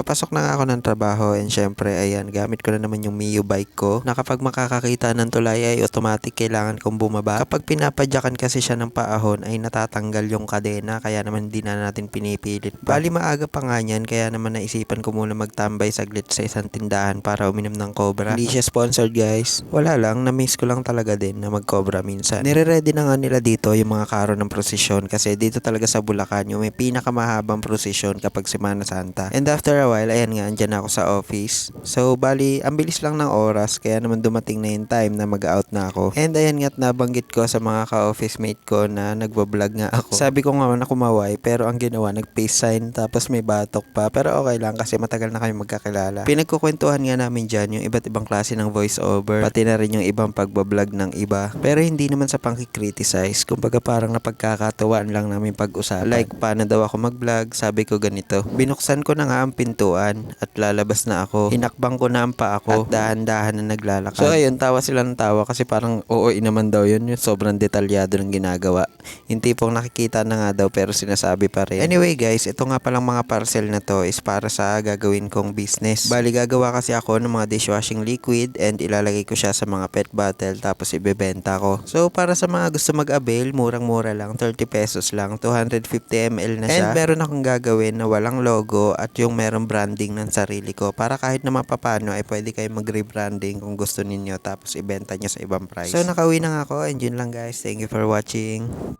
papasok na nga ako ng trabaho and syempre ayan, gamit ko na naman yung Mio bike ko na kapag makakakita ng tulay ay automatic kailangan kong bumaba. Kapag pinapadyakan kasi siya ng paahon ay natatanggal yung kadena kaya naman hindi na natin pinipilit. Bali maaga pa nga yan kaya naman naisipan ko muna magtambay saglit sa isang tindahan para uminom ng Cobra. Hindi siya sponsored guys. Wala lang, na-miss ko lang talaga din na mag-Cobra minsan. Nire-ready na nga nila dito yung mga karo ng prosesyon kasi dito talaga sa Bulacan yung may pinakamahabang prosesyon kapag Semana Santa. And after a while, ayan nga, andyan ako sa office. So, bali, ang bilis lang ng oras kaya naman dumating na yung time na mag-out na ako. And ayan nga't nabanggit ko sa mga ka-office mate ko na nagbablog nga ako. Sabi ko nga na kumaway pero ang ginawa, nag-face sign tapos may batok pa. Pero okay lang kasi matagal na kami magkakilala. Pinagkukwentuhan nga namin dyan yung iba't ibang klase ng voice over pati na rin yung ibang pagbablog ng iba. Pero hindi naman sa pangkikriticize. Kumbaga parang napagkakatuwaan lang namin pag-usapan. Like paano daw ako mag-vlog, sabi ko ganito. Binuksan ko na nga ang pintuan at lalabas na ako. Hinakbang ko na ang paa ko at dahan-dahan na naglalakad. So ayun, tawa sila ng tawa kasi parang oo naman daw yun. Yung sobrang detalyado ng ginagawa. Yung tipong nakikita na nga daw pero sinasabi pa rin. Anyway guys, ito nga palang mga parcel na to is para sa gagawin kong business. Bali gagawa kasi ako ng mga dishwashing liquid and ilalagay ko siya sa mga pet bottle tapos ibebenta ko. So para sa mga gusto mag-avail, murang-mura lang, 30 pesos lang, 250 ml na siya. And meron akong gagawin na walang logo at yung merong branding ng sarili ko para kahit na mapapano ay pwede kayo mag-rebranding kung gusto ninyo tapos ibenta nyo sa ibang price. So nakauwi na nga ako and yun lang guys. Thank you for watching.